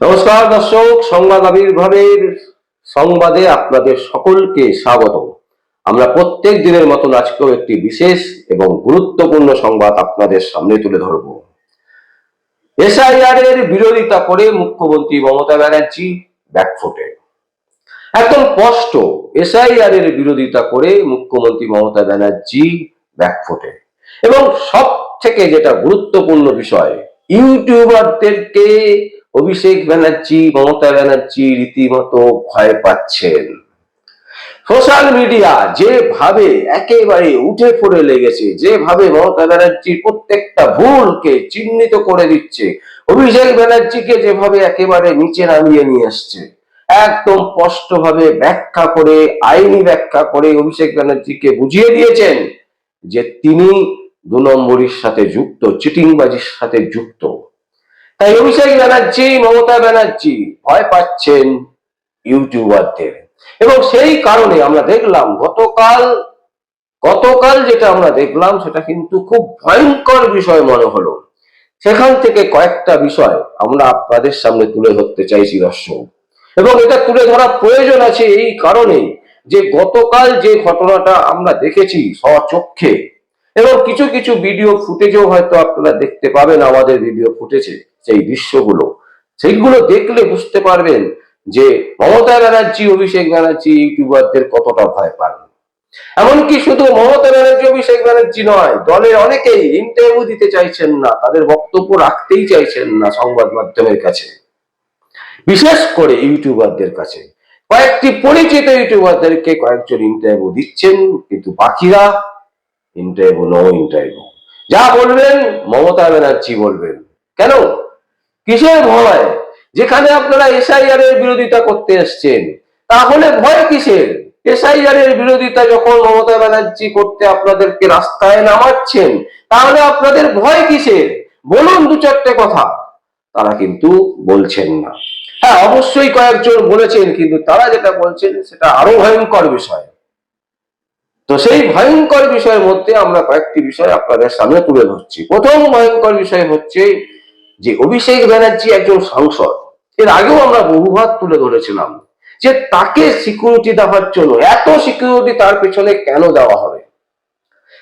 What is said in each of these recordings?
নমস্কার দর্শক, সংবাদ আবির্ভাবের সংবাদে আপনাদের সকলকে স্বাগত আমরা প্রত্যেক দিনের মতন আজকেও একটি বিশেষ এবং গুরুত্বপূর্ণ সংবাদ আপনাদের সামনে তুলে ধরব। এসআইআর এর বিরোধিতা করে মুখ্যমন্ত্রী মমতা ব্যানার্জি ব্যাকফুটে। একদম স্পষ্ট এসআইআর এর বিরোধিতা করে মুখ্যমন্ত্রী মমতা ব্যানার্জি ব্যাকফুটে। এবং সব থেকে যেটা গুরুত্বপূর্ণ বিষয়, ইউটিউবারদেরকে অভিষেক ব্যানার্জি, মমতা ব্যানার্জি রীতিমতো ভয় পাচ্ছেন। সোশ্যাল মিডিয়া যেভাবে একেবারে উঠে পড়ে লেগেছে, যেভাবে মমতা ব্যানার্জির প্রত্যেকটা ভুলকে চিহ্নিত করে দিচ্ছে, অভিষেক ব্যানার্জিকে যেভাবে একেবারে নিচে নামিয়ে নিয়ে আসছে, একদম স্পষ্ট ভাবে ব্যাখ্যা করে, আইনি ব্যাখ্যা করে অভিষেক ব্যানার্জিকে বুঝিয়ে দিয়েছেন যে তিনি দু নম্বরের সাথে যুক্ত, চিটিংবাজির সাথে যুক্ত। তাই অভিষেক ব্যানার্জি, মমতা ব্যানার্জি ভয় পাচ্ছেন ইউটিউবারদের। এবং সেই কারণে আমরা দেখলাম গতকাল গতকাল যেটা আমরা দেখলাম, সেটা কিন্তু খুব ভয়ঙ্কর বিষয় মনে হলো। সেখান থেকে কয়েকটা বিষয় আমরা আপনাদের সামনে তুলে ধরতে চাইছি, দর্শক। এবং এটা তুলে ধরা প্রয়োজন আছে এই কারণে যে গতকাল যে ঘটনাটা আমরা দেখেছি স্বচক্ষে, এবং কিছু কিছু ভিডিও ফুটেজও হয়তো আপনারা দেখতে পাবেন, আমাদের ভিডিও ফুটেছে সেই দৃশ্যগুলো, সেইগুলো দেখলে বুঝতে পারবেন যে মমতা ব্যানার্জি, অভিষেক ব্যানার্জি, ইউটিউবারদের কতটা ভয় পান। এমনকি শুধু মমতা ব্যানার্জি, অভিষেক ব্যানার্জি নয়, দলের অনেকেই ইন্টারভিউ দিতে চাইছেন না, তাদের বক্তব্য রাখতেই চাইছেন না সংবাদ মাধ্যমের কাছে। বিশেষ করে ইউটিউবারদের কাছে। কয়েকটি পরিচিত ইউটিউবারদেরকে কয়েকজন ইন্টারভিউ দিচ্ছেন, কিন্তু বাকিরা ইন্টারভিউ, নো ইন্টারভিউ। যা বলবেন মমতা ব্যানার্জি বলবেন। কেন? কিসের ভয়? যেখানে আপনারা এসআইআর এর বিরোধিতা করতে এসছেন, তাহলে ভয় কিসের? এসআইআর এর বিরোধিতা যখন মমতা ব্যানার্জি করতে আপনাদেরকে রাস্তায় নামাচ্ছেন, তাহলে আপনাদের ভয় কিসের? বলুন দু চারটে কথা। তারা কিন্তু বলছেন না। হ্যাঁ অবশ্যই কয়েকজন বলেছেন, কিন্তু তারা যেটা বলছেন, সেটা আরও ভয়ঙ্কর বিষয়। তো সেই ভয়ঙ্কর বিষয়ের মধ্যে আমরা কয়েকটি বিষয় আপনাদের সামনে তুলে ধরছি। প্রথম ভয়ঙ্কর বিষয় হচ্ছে যে অভিষেক ব্যানার্জি একজন সাংসদ, এর আগেও আমরা বহুবার তুলে ধরেছিলাম যে তাকে সিকিউরিটি দেওয়ার জন্য, এত সিকিউরিটি তার পেছনে কেন দেওয়া হবে?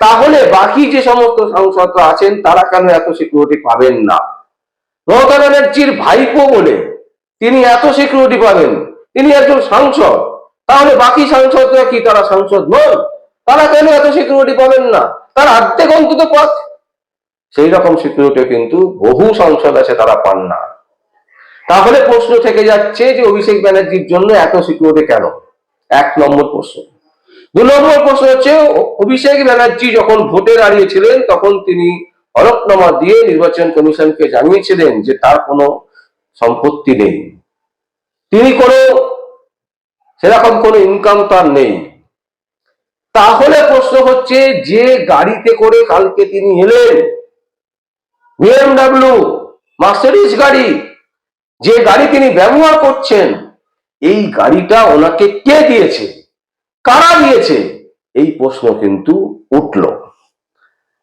তাহলে বাকি যে সমস্ত সাংসদরা আছেন, তারা কেন এত সিকিউরিটি পাবেন না? মমতা ব্যানার্জির ভাইপো বলে তিনি এত সিকিউরিটি পাবেন, তিনি একজন সাংসদ, তাহলে বাকি সাংসদরা কি তারা সাংসদ নন? তারা কেন এত সিকিউরিটি পাবেন না? তার অর্ধেক অন্তত পাক সেই রকম সিকিউরিটি কিন্তু বহু সংসদ আছে তারা পান না। তাহলে প্রশ্ন থেকে যাচ্ছে যে অভিষেক ব্যানার্জির জন্য এত সিকিউরিটি কেন? এক নম্বর প্রশ্ন। দু নম্বর প্রশ্ন হচ্ছে, অভিষেক ব্যানার্জি যখন ভোটে দাঁড়িয়েছিলেন, তখন তিনি হলফনামা দিয়ে নির্বাচন কমিশনকে জানিয়েছিলেন যে তার কোনো সম্পত্তি নেই। তিনি কোনো, সেরকম কোনো ইনকাম তার নেই। তাহলে প্রশ্ন হচ্ছে, যে গাড়িতে করে কালকে তিনি এলেন বিএমডাব্লিউ মার্সিডিজ গাড়ি, যে গাড়ি তিনি ব্যবহার করছেন, এই গাড়িটা ওনাকে কে দিয়েছে? কারা দিয়েছে? এই প্রশ্ন কিন্তু উঠল।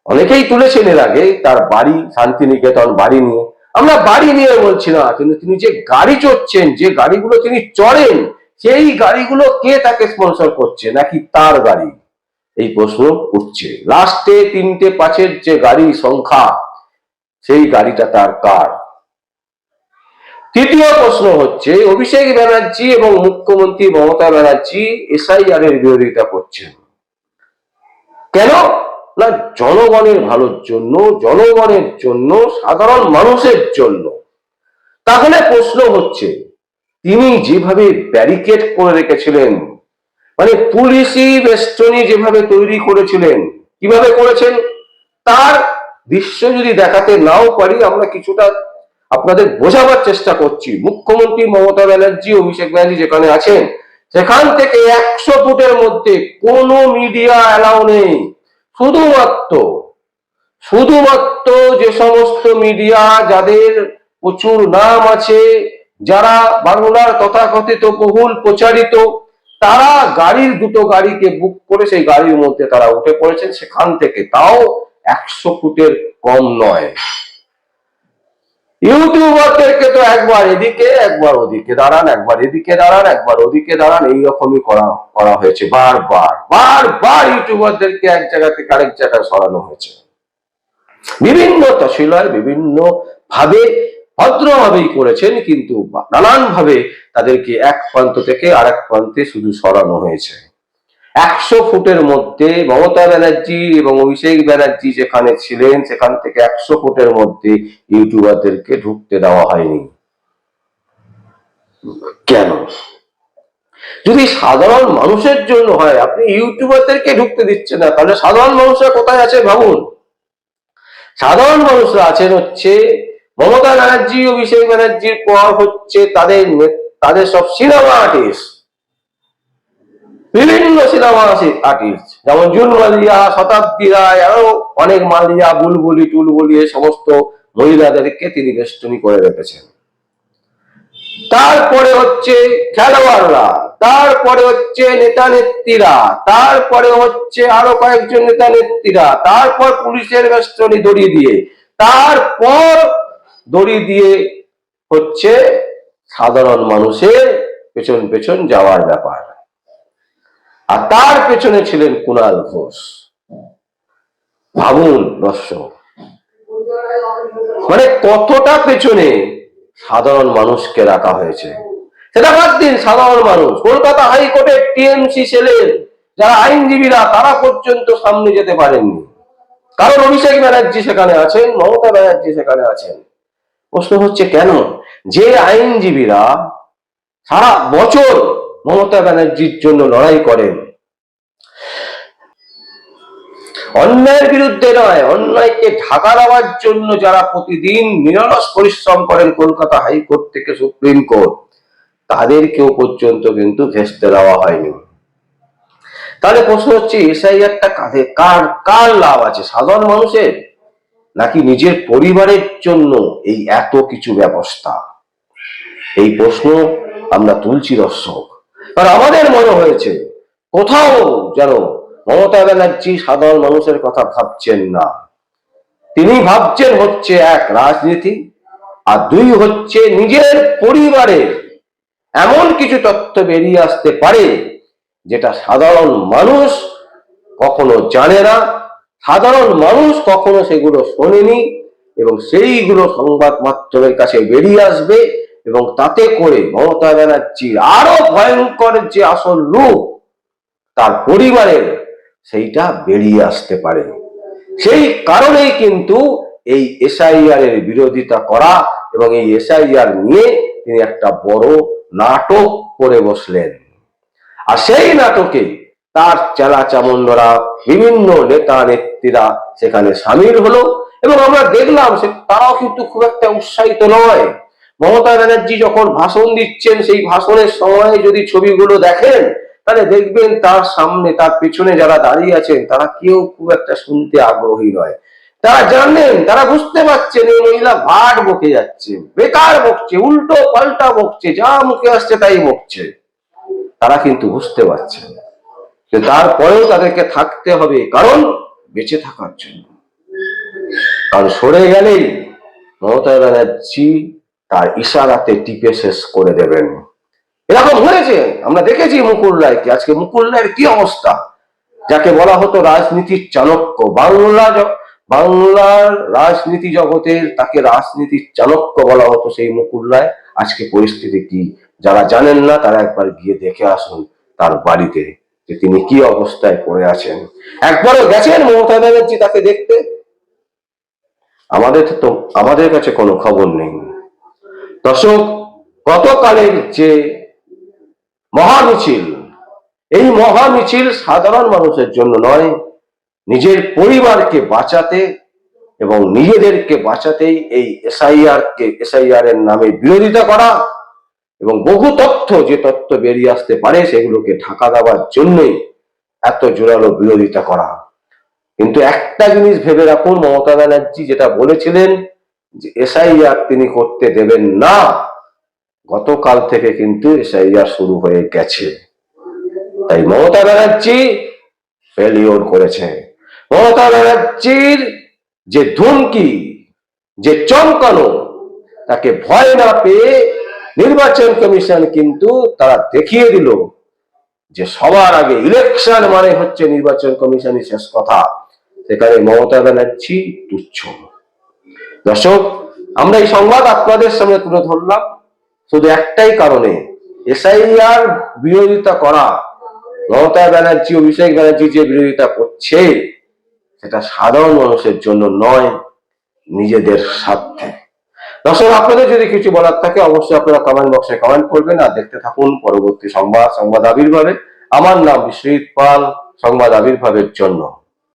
অনেকেই তুলেছেন এর আগে তার বাড়ি, শান্তিনিকেতন বাড়ি নিয়ে। আমরা বাড়ি নিয়ে বলছি না, কিন্তু তিনি যে গাড়ি চড়ছেন, যে গাড়িগুলো তিনি চড়েন, সেই গাড়িগুলো কে তাকে স্পন্সর করছে, নাকি তার গাড়ি? এই প্রশ্ন উঠছে। লাস্টে তিনটে পাঁচের যে গাড়ি সংখ্যা সেই গাড়িটা তার কার? তৃতীয় প্রশ্ন হচ্ছে, অভিষেক ব্যানার্জি এবং মুখ্যমন্ত্রী মমতা ব্যানার্জি এসআইআর এর বিরোধিতা করছেন। কেন? না, জনগণের ভালোর জন্য, জনগণের জন্য, সাধারণ মানুষের জন্য। তাহলে প্রশ্ন হচ্ছে, তিনি যেভাবে ব্যারিকেড করে রেখেছিলেন মানে পুলিশি বেষ্টনী যেভাবে তৈরি করেছিলেন, কীভাবে করেছেন? তার দৃশ্য যদি দেখাতে নাও পারি, আমরা কিছুটা আপনাদের বোঝাবার চেষ্টা করছি। মুখ্যমন্ত্রী মমতা ব্যানার্জি, অভিষেক ব্যানার্জি যেখানে আছেন, সেখান থেকে একশো ফুটের মধ্যে কোনো মিডিয়া অ্যালাউ নেই। শুধুমাত্র শুধুমাত্র যে সমস্ত মিডিয়া যাদের প্রচুর নাম আছে, যারা বাংলার তথাকথিত বহুল প্রচারিত, তারা গাড়ির দুটো গাড়িকে বুক করে সেই গাড়ির মধ্যে তারা উঠে পড়েছেন সেখান থেকে। তাও একশো ফুটের কম নয়। ইউটিউবারদেরকে তো একবার এদিকে, একবার ওদিকে দাঁড়ান, একবার এদিকে দাঁড়ান, একবার ওদিকে দাঁড়ান, এইরকমই করা করা হয়েছে বারবার বারবার ইউটিউবারদেরকে এক জায়গা থেকে আরেক জায়গায় সরানো হয়েছে। বিভিন্ন তশিলায় বিভিন্ন ভাবে ভদ্রভাবেই করেছেন, কিন্তু নানান ভাবে তাদেরকে এক প্রান্ত থেকে আরেক প্রান্তে শুধু সরানো হয়েছে। একশো ফুটের মধ্যে মমতা ব্যানার্জি এবং অভিষেক ব্যানার্জি যেখানে ছিলেন, সেখান থেকে একশো ফুটের মধ্যে ইউটিউবারদেরকে ঢুকতে দেওয়া হয়নি। কেন? যদি সাধারণ মানুষের জন্য হয়, আপনি ইউটিউবারদেরকে ঢুকতে দিচ্ছেন না, তাহলে সাধারণ মানুষরা কোথায় আছে ভাবুন। সাধারণ মানুষরা আছেন হচ্ছে মমতা ব্যানার্জি, অভিষেক ব্যানার্জির পর হচ্ছে তাদের তাদের সব সিনেমা আর্টিস্ট বিভিন্ন সিনেমা আর্টিস্ট যেমন জুন মালিয়া শতাব্দী রায়, আরও অনেক মালিয়া বুলবুলি, টুলবুলি এই সমস্ত মহিলাদেরকে তিনি বেষ্টনী করে রেখেছেন। তারপরে হচ্ছে খেলোয়াড়রা, তারপরে হচ্ছে নেতা নেত্রীরা, তারপরে হচ্ছে আরও কয়েকজন নেতা নেত্রীরা, তারপর পুলিশের বেষ্টনী দড়ি দিয়ে, তারপর দড়ি দিয়ে হচ্ছে সাধারণ মানুষের পেছন পেছন যাওয়ার ব্যাপার। আর তার পেছনে ছিলেন কুণাল ঘোষ। ভাবুন, দর্শক মানে কতটা পেছনে সাধারণ মানুষকে রাখা হয়েছে। সেটা বাদ দিন, সাধারণ মানুষ। কলকাতা হাইকোর্টের টিএমসি সেলের যারা আইনজীবীরা, তারা পর্যন্ত সামনে যেতে পারেননি। কারণ অভিষেক ব্যানার্জি সেখানে আছেন, মমতা ব্যানার্জি সেখানে আছেন। প্রশ্ন হচ্ছে কেন? যে আইনজীবীরা সারা বছর মমতা ব্যানার্জির জন্য লড়াই করেন। অন্যায়ের বিরুদ্ধে নয়, অন্যায়কে ঢাকা দেওয়ার জন্য যারা প্রতিদিন নিরলস পরিশ্রম করেন কলকাতা হাইকোর্ট থেকে সুপ্রিম কোর্ট, তাদেরকেও পর্যন্ত কিন্তু ঘেসতে দেওয়া হয়নি। তাহলে প্রশ্ন হচ্ছে, এসআইআরটা কাঁধে কার কার লাভ আছে? সাধারণ মানুষের? নাকি নিজের পরিবারের জন্য এই এত কিছু ব্যবস্থা? এই প্রশ্ন আমরা তুলছি, দর্শক। আর আমাদের মনে হয়েছে, কোথাও যেন মমতা ব্যানার্জি সাধারণ মানুষের কথা ভাবছেন না। তিনি ভাবছেন হচ্ছে এক রাজনীতি, আর দুই হচ্ছে নিজের পরিবারে এমন কিছু তথ্য বেরিয়ে আসতে পারে যেটা সাধারণ মানুষ কখনো জানে না, সাধারণ মানুষ কখনো সেগুলো শোনেনি, এবং সেইগুলো সংবাদ মাধ্যমের কাছে বেরিয়ে আসবে এবং তাতে করে মমতা ব্যানার্জির আরও ভয়ঙ্কর যে আসল রূপ তার পরিবারের, সেইটা বেরিয়ে আসতে পারে। সেই কারণেই কিন্তু এই এসআইআর এর বিরোধিতা করা এবং এই এসআইআর নিয়ে তিনি একটা বড় নাটক করে বসলেন। আর সেই নাটকে তার চেলা চামুন্ডরা বিভিন্ন নেতা নেত্রীরা সেখানে সামিল হলো এবং আমরা দেখলাম সে তারাও কিন্তু খুব একটা উৎসাহিত নয়। মমতা ব্যানার্জি যখন ভাষণ দিচ্ছেন, সেই ভাষণের সময় যদি ছবিগুলো দেখেন, তাহলে দেখবেন তার সামনে, তার পেছনে যারা দাঁড়িয়ে আছেন, তারা কেউ খুব একটা শুনতে আগ্রহী নয়। তারা জানেন তারা বুঝতে পারছেন, এই মহিলা ভাট বকে যাচ্ছে, বেকার বকছে, উল্টো পাল্টা বকছে, যা মুখে আসছে তাই বকছে। তারা কিন্তু বুঝতে পারছেন যে তারপরেও তাদেরকে থাকতে হবে, কারণ বেঁচে থাকার জন্য। কারণ সরে গেলেই মমতা ব্যানার্জি তার ইশারাতে টিপে শেষ করে দেবেন। এরকম হয়েছে, আমরা দেখেছি মুকুল রায়কে। আজকে মুকুল রায়ের কি অবস্থা? যাকে বলা হতো রাজনীতির চাণক্য। বাংলা বাংলার রাজনীতি জগতের তাকে রাজনীতির চাণক্য বলা হতো সেই মুকুল রায়। আজকে পরিস্থিতি কি? যারা জানেন না, তারা একবার গিয়ে দেখে আসুন তার বাড়িতে যে তিনি কি অবস্থায় পড়ে আছেন। একবারও গেছেন মমতা ব্যানার্জি তাকে দেখতে? আমাদের তো, আমাদের কাছে কোনো খবর নেই। দর্শক, গতকালের যে মহামিছিল, এই মহামিছিল সাধারণ মানুষের জন্য নয়, নিজের পরিবারকে বাঁচাতে এবং নিজেদেরকে বাঁচাতেই এই এসআইআর কে এসআইআর এর নামে বিরোধিতা করা এবং বহু তথ্য, যে তথ্য বেরিয়ে আসতে পারে সেগুলোকে ঢাকা দেওয়ার জন্যই এত জোরালো বিরোধিতা করা। কিন্তু একটা জিনিস ভেবে রাখুন, মমতা ব্যানার্জি যেটা বলেছিলেন যে এসআইআর তিনি করতে দেবেন না, গতকাল থেকে কিন্তু এসআইআর শুরু হয়ে গেছে। তাই মমতা ব্যানার্জি ফেলিওর করেছে। মমতা ব্যানার্জির যে ধুমকি, যে চমকানো, তাকে ভয় না পেয়ে নির্বাচন কমিশন কিন্তু তারা দেখিয়ে দিল যে সবার আগে ইলেকশন মানে হচ্ছে নির্বাচন কমিশনের শেষ কথা। সেখানে মমতা ব্যানার্জি তুচ্ছ। দর্শক, আমরা এই সংবাদ আপনাদের সামনে তুলে ধরলাম। শুধু একটাই কারণে, এসআইআর বিরোধিতা করা, মমতা ব্যানার্জি, অভিষেক ব্যানার্জি যে বিরোধিতা করছে, সেটা সাধারণ মানুষের জন্য নয়, নিজেদের স্বার্থে। দর্শক, আপনাদের যদি কিছু বলার থাকে, অবশ্যই আপনারা কমেন্ট বক্সে কমেন্ট করবেন আর দেখতে থাকুন পরবর্তী সংবাদ সংবাদ আবির্ভাবে। আমার নাম বিশ্বজিৎ পাল, সংবাদ আবির্ভাবের জন্য।